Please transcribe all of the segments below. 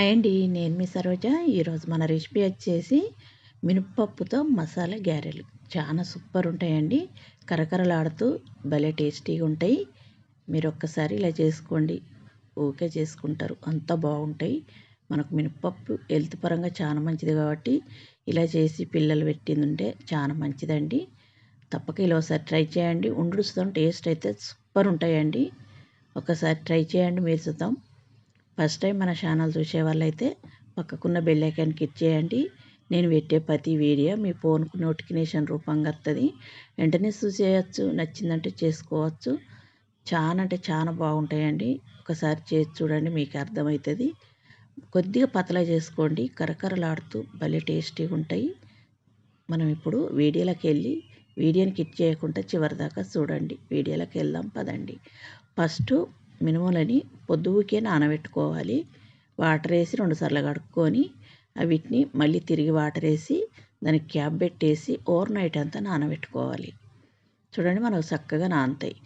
Hi అండి నేను మీ సరోజ. ఈరోజు మన రెసిపీ వచ్చేసి మినపప్పుతో మసాలా గ్యారెలు చాలా సూపర్ ఉంటాయండి. కరకరలాడుతూ భలే టేస్టీగా ఉంటాయి. మీరు ఒక్కసారి ఇలా చేసుకోండి. ఓకే చేసుకుంటారు. అంత బాగుంటాయి. మనకు మినపప్పు హెల్త్ పరంగా చాలా మంచిది కాబట్టి ఇలా చేసి పిల్లలు పెట్టింది ఉంటే చాలా మంచిదండి. తప్పక ఇలా ఒకసారి ట్రై చేయండి. ఉండుడుస్తాం టేస్ట్ అయితే సూపర్ ఉంటాయండి. ఒకసారి ట్రై చేయండి. మీరు చూద్దాం. ఫస్ట్ టైం మన ఛానల్ చూసే వాళ్ళైతే పక్కకున్న బెల్ ఐకాన్ క్లిక్ చేయండి. నేను పెట్టే ప్రతి వీడియో మీ ఫోన్కు నోటిఫికేషన్ రూపంగా వస్తుంది వెంటనే చూసేయచ్చు నచ్చిందంటే చేసుకోవచ్చు. చాలా అంటే చాలా బాగుంటాయండి. ఒకసారి చేసి చూడండి మీకు అర్థమవుతుంది. కొద్దిగా పతలా చేసుకోండి. కరకరలాడుతూ భలే టేస్టీగా ఉంటాయి. మనం ఇప్పుడు వీడియోలోకి వెళ్ళి వీడియోని కిట్ చేయకుండా చివరి దాకా చూడండి. వీడియోలోకి వెళ్దాం పదండి. ఫస్ట్ మినుములని పొద్దుకే నానబెట్టుకోవాలి. వాటర్ వేసి రెండుసార్లు కడుక్కొని వీటిని మళ్ళీ తిరిగి వాటర్ వేసి దానికి క్యాప్ పెట్టేసి ఓవర్ నైట్ అంతా నానబెట్టుకోవాలి. చూడండి మనకు చక్కగా నానతాయి.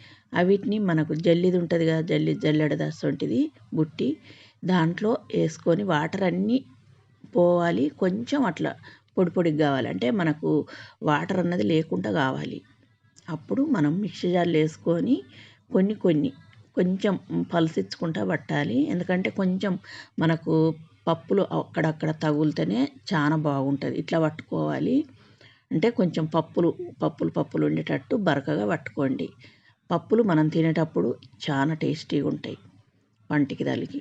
వీటిని మనకు జల్లిది ఉంటుంది కదా జల్లి జల్లెడ దస్తుంటుంది బుట్టి దాంట్లో వేసుకొని వాటర్ అన్నీ పోవాలి. కొంచెం అట్లా పొడి పొడిగా కావాలి. అంటే మనకు వాటర్ అన్నది లేకుండా కావాలి. అప్పుడు మనం మిక్సీ జార్లు వేసుకొని కొన్ని కొన్ని కొంచెం పలసించుకుంటా పట్టాలి. ఎందుకంటే కొంచెం మనకు పప్పులు అక్కడక్కడ తగులుతేనే చాలా బాగుంటుంది. ఇట్లా పట్టుకోవాలి. అంటే కొంచెం పప్పులు పప్పులు పప్పులు ఉండేటట్టు బరకగా పట్టుకోండి. పప్పులు మనం తినేటప్పుడు చాలా టేస్టీగా ఉంటాయి వంటికి తలిగి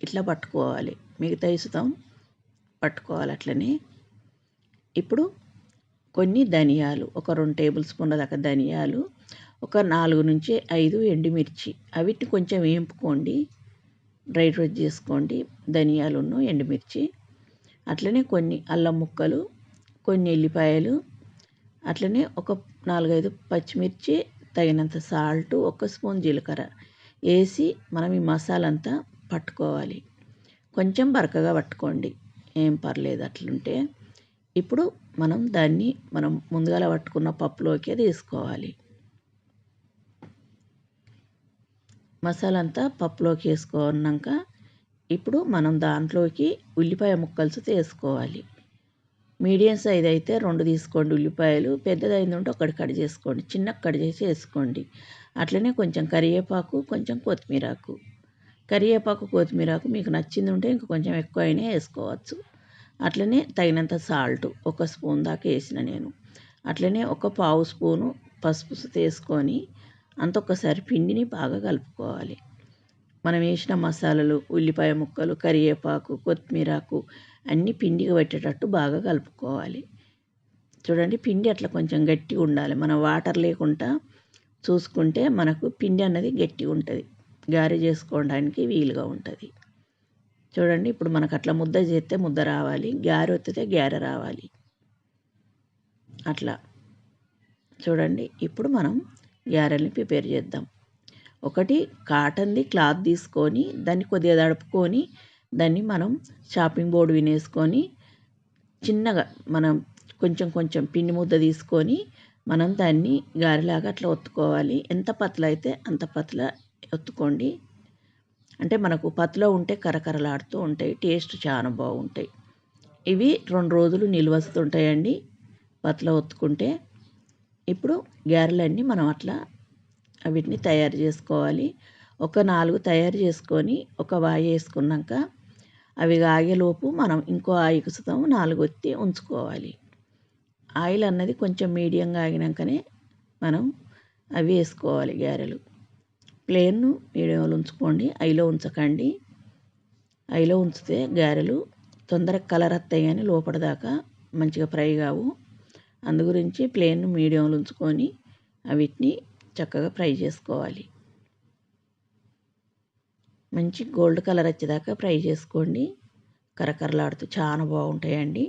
ఇట్లా పట్టుకోవాలి. మిగతా ఇస్తాం పట్టుకోవాలి అట్లనే. ఇప్పుడు కొన్ని ధనియాలు ఒక రెండు టేబుల్ స్పూన్ల దాకా ధనియాలు ఒక నాలుగు నుంచి ఐదు ఎండుమిర్చి. అవిటిని కొంచెం వేయింపుకోండి. డ్రై రోస్ట్ చేసుకోండి. ధనియాలును ఎండుమిర్చి. అట్లనే కొన్ని అల్లం ముక్కలు కొన్ని ఎల్లిపాయలు. అట్లనే ఒక నాలుగైదు పచ్చిమిర్చి తగినంత సాల్ట్ ఒక స్పూన్ జీలకర్ర వేసి మనం ఈ మసాలా అంతా పట్టుకోవాలి. కొంచెం బరకగా పట్టుకోండి. ఏం పర్లేదు అట్లుంటే. ఇప్పుడు మనం దాన్ని మనం ముందుగాల పట్టుకున్న పప్పులోకే తీసుకోవాలి. మసాలా అంతా పప్పులోకి వేసుకున్నాక ఇప్పుడు మనం దాంట్లోకి ఉల్లిపాయ ముక్కలు వేసుకోవాలి. మీడియం సైజ్ అయితే రెండు తీసుకోండి. ఉల్లిపాయలు పెద్దదైంది ఉంటే ఒకటి కట్ చేసుకోండి. చిన్న కట్ చేసి వేసుకోండి. అట్లనే కొంచెం కరివేపాకు కొంచెం కొత్తిమీరాకు కరివేపాకు కొత్తిమీరాకు మీకు నచ్చింది ఉంటే ఇంక కొంచెం ఎక్కువ అయినా వేసుకోవచ్చు. అట్లనే తగినంత సాల్ట్ ఒక స్పూన్ దాకా వేసిన నేను. అట్లనే ఒక పావు స్పూను పసుపు తీసుకొని అంత ఒక్కసారి పిండిని బాగా కలుపుకోవాలి. మనం వేసిన మసాలాలు ఉల్లిపాయ ముక్కలు కరివేపాకు కొత్తిమీరాకు అన్నీ పిండికి పెట్టేటట్టు బాగా కలుపుకోవాలి. చూడండి పిండి అట్లా కొంచెం గట్టిగా ఉండాలి. మనం వాటర్ లేకుండా చూసుకుంటే మనకు పిండి అన్నది గట్టిగా ఉంటుంది. గారె చేసుకోవడానికి వీలుగా ఉంటుంది. చూడండి ఇప్పుడు మనకు అట్లా ముద్ద చేస్తే ముద్ద రావాలి. గారె వత్తితే గారె రావాలి. అట్లా. చూడండి ఇప్పుడు మనం గ్యారెల్ని ప్రిపేర్ చేద్దాం. ఒకటి కాటన్ది క్లాత్ తీసుకొని దాన్ని కొద్దిగా తడుపుకొని దాన్ని మనం షాపింగ్ బోర్డు వినేసుకొని చిన్నగా మనం కొంచెం కొంచెం పిండి ముద్ద తీసుకొని మనం దాన్ని గారెలాగా అట్లా ఒత్తుకోవాలి. ఎంత పతల అయితే అంత పతల ఒత్తుకోండి. అంటే మనకు పతలో ఉంటే కరకరలాడుతూ ఉంటాయి టేస్ట్ చాలా బాగుంటాయి. ఇవి రెండు రోజులు నిల్వస్తుంటాయండి పతల ఒత్తుకుంటే ఇప్పుడు గారెలన్నీ మనం అట్లా వీటిని తయారు చేసుకోవాలి. ఒక నాలుగు తయారు చేసుకొని ఒక వాయి వేసుకున్నాక అవి ఆగేలోపు మనం ఇంకో ఆయి కుసుతాము. నాలుగు ఒత్తి ఉంచుకోవాలి. ఆయిల్ అన్నది కొంచెం మీడియంగా ఆగినాకనే మనం అవి వేసుకోవాలి గారెలు. ప్లేన్ మీడియంలో ఉంచుకోండి. ఐలో ఉంచకండి. ఐలో ఉంచితే గారెలు తొందరగా కలర్ వస్తాయి కానీ లోపల మంచిగా ఫ్రై కావు. అందు గురించి ప్లేన్ మీడియంలో ఉంచుకొని వీటిని చక్కగా ఫ్రై చేసుకోవాలి. మంచి గోల్డ్ కలర్ వచ్చేదాకా ఫ్రై చేసుకోండి. కరకరలాడుతూ చాలా బాగుంటాయండి.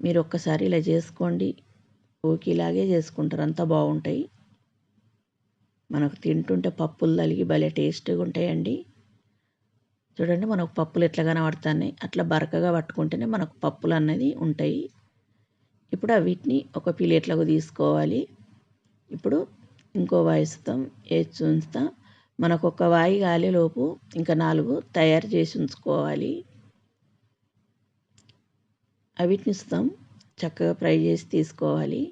మీరు ఒక్కసారి ఇలా చేసుకోండి. ఓకేలాగే చేసుకుంటారు. అంత బాగుంటాయి. మనకు తింటుంటే పప్పులు తలిగి భలే టేస్ట్గా ఉంటాయండి. చూడండి మనకు పప్పులు ఎట్లా కనబడుతున్నాయి. అట్లా బరకగా పట్టుకుంటేనే మనకు పప్పులు అన్నది ఉంటాయి. ఇప్పుడు వీటిని ఒక ప్లేట్లోకి తీసుకోవాలి. ఇప్పుడు ఇంకో వాయిస్తాం వేసి ఉంచుతాం. మనకు ఒక వాయి కాలేలోపు ఇంకా నాలుగు తయారు చేసి ఉంచుకోవాలి. అవిటిని ఇస్తాం. చక్కగా ఫ్రై చేసి తీసుకోవాలి.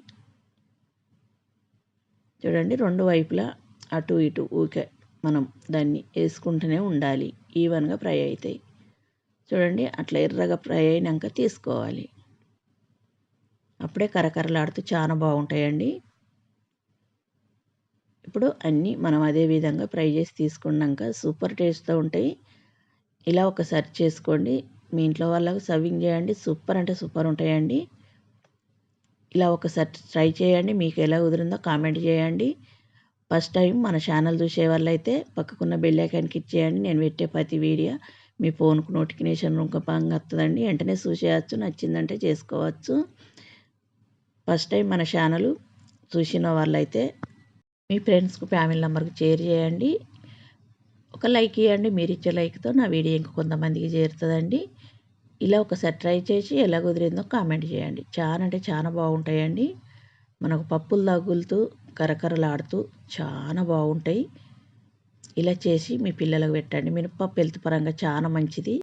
చూడండి రెండు వైపులా అటు ఇటు ఊకే మనం దాన్ని వేసుకుంటూనే ఉండాలి. ఈవెన్గా ఫ్రై అవుతాయి. చూడండి అట్లా ఎర్రగా ఫ్రై అయినాక తీసుకోవాలి. అప్పుడే కరకరలాడుతూ చాలా బాగుంటాయండి. ఇప్పుడు అన్నీ మనం అదే విధంగా ఫ్రై చేసి తీసుకున్నాక సూపర్ టేస్ట్తో ఉంటాయి. ఇలా ఒకసారి చేసుకోండి. మీ ఇంట్లో వాళ్ళకు సర్వింగ్ చేయండి. సూపర్ అంటే సూపర్ ఉంటాయండి. ఇలా ఒకసారి ట్రై చేయండి. మీకు ఎలా కుదిరిందో కామెంట్ చేయండి. ఫస్ట్ టైం మన ఛానల్ చూసే వాళ్ళైతే పక్కకున్న బెల్ ఐకాన్కి ఇచ్చేయండి నేను పెట్టే ప్రతి వీడియో మీ ఫోన్కు నోటిఫికేషన్ రూపంగా వస్తుందండి. వెంటనే చూసేయచ్చు నచ్చిందంటే చేసుకోవచ్చు. ఫస్ట్ టైం మన ఛానల్ చూసిన వాళ్ళైతే మీ ఫ్రెండ్స్కు ఫ్యామిలీ నెంబర్కి షేర్ చేయండి. ఒక లైక్ ఇవ్వండి మీరు ఇచ్చే లైక్తో నా వీడియో ఇంక కొంతమందికి చేరుతుందండి. ఇలా ఒకసారి ట్రై చేసి ఎలా కుదిరిందో కామెంట్ చేయండి. చాలా అంటే చాలా బాగుంటాయండి. మనకు పప్పులు తగులుతూ కరకరలాడుతూ చాలా బాగుంటాయి. ఇలా చేసి మీ పిల్లలకు పెట్టండి. మినపప్పు హెల్త్ పరంగా చాలా మంచిది.